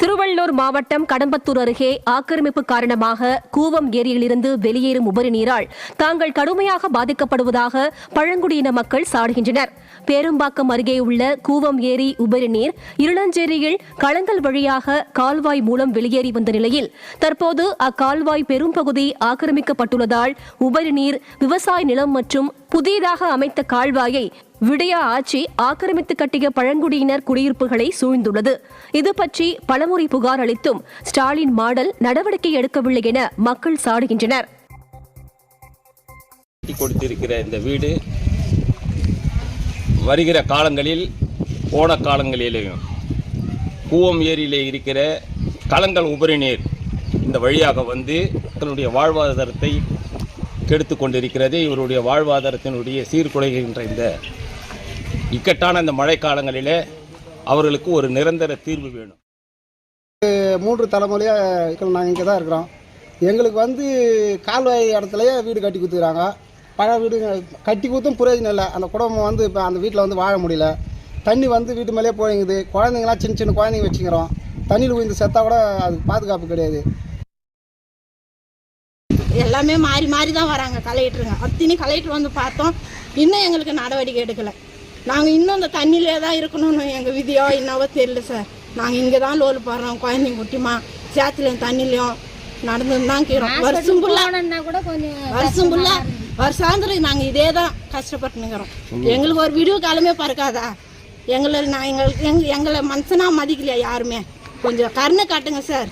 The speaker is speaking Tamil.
திருவள்ளூர் மாவட்டம் கடம்பத்தூர் அருகே ஆக்கிரமிப்பு காரணமாக கூவம் ஏரியிலிருந்து வெளியேறும் உபரி நீரால் தாங்கள் கடுமையாக பாதிக்கப்படுவதாக பழங்குடியின மக்கள் சாடுகின்றனர். பேரும்பாக்கம் அருகே உள்ள கூவம் ஏரி உபரி நீர் இருளஞ்சேரியில் களங்கள் வழியாக கால்வாய் மூலம் வெளியேறி வந்த நிலையில் தற்போது அக்கால்வாய் பெரும்பகுதி ஆக்கிரமிக்கப்பட்டுள்ளதால் உபரி நீர் விவசாய நிலம் மற்றும் புதியதாக அமைத்த கால்வாயை விடையா ஆட்சி ஆக்கிரமித்து கட்டிய பழங்குடியினர் குடியிருப்புகளை சூழ்ந்துள்ளது. இது பற்றி பலமுறை புகார் அளித்தும் ஸ்டாலின் மாடல் நடவடிக்கை எடுக்கவில்லை என மக்கள் சாடுகின்றனர். கொடுத்திருக்கிற இந்த வீடு வருகிற காலங்களில் போன காலங்களிலேயும் கூவம் ஏரியிலே இருக்கிற கலங்கள் உபரி நீர் இந்த வழியாக வந்து தன்னுடைய வாழ்வாதாரத்தை கெடுத்து கொண்டிருக்கிறது இவருடைய வாழ்வாதாரத்தினுடைய சீர்குலைகின்ற இந்த இக்கட்டான இந்த மழைக்காலங்களிலே அவர்களுக்கு ஒரு நிரந்தர தீர்வு வேணும். மூன்று தலைமுறையாக நாங்கள் இங்கே தான் இருக்கிறோம். எங்களுக்கு வந்து கால்வாய் இடத்துலயே வீடு கட்டி கொடுத்துக்கிறாங்க பழைய வீடு கட்டி கொடுத்தும் பிரயோஜனம் இல்லை. அந்த குடும்பம் வந்து இப்போ அந்த வீட்டில் வந்து வாழ முடியல. தண்ணி வந்து வீட்டு மேலேயே போயிங்குது. குழந்தைங்களாம் சின்ன சின்ன குழந்தைங்க வச்சுக்கிறோம். தண்ணியில் விழுந்து செத்தா கூட அதுக்கு பாதுகாப்பு கிடையாது. எல்லாமே மாறி மாறி தான் வராங்க கலெக்டருங்க. அத்தினி கலெக்டர் வந்து பார்த்தோம். இன்னும் எங்களுக்கு நடவடிக்கை எடுக்கலை. நாங்கள் இன்னும் இந்த தண்ணியிலே தான் இருக்கணும்னு எங்கள் விதியோ என்னவோ தெரியல சார். நாங்கள் இங்கே தான் லோல் போடுறோம் குழந்தைங்க குட்டிமா சேத்துலையும் தண்ணிலையும் நடந்து தான் கீறோம் வருஷம் ஃபுல்லாக கூட கொஞ்சம் வருஷம் ஃபுல்லாக வருஷாந்திரம் நாங்கள் இதே தான் கஷ்டப்பட்டுனுக்கிறோம். எங்களுக்கு ஒரு விடிவு காலமே பறக்காதா? எங்களை நான் எங்களுக்கு எங்க எங்களை மனுஷனாக மதிக்கலையா யாருமே? கொஞ்சம் கருணை காட்டுங்க சார்.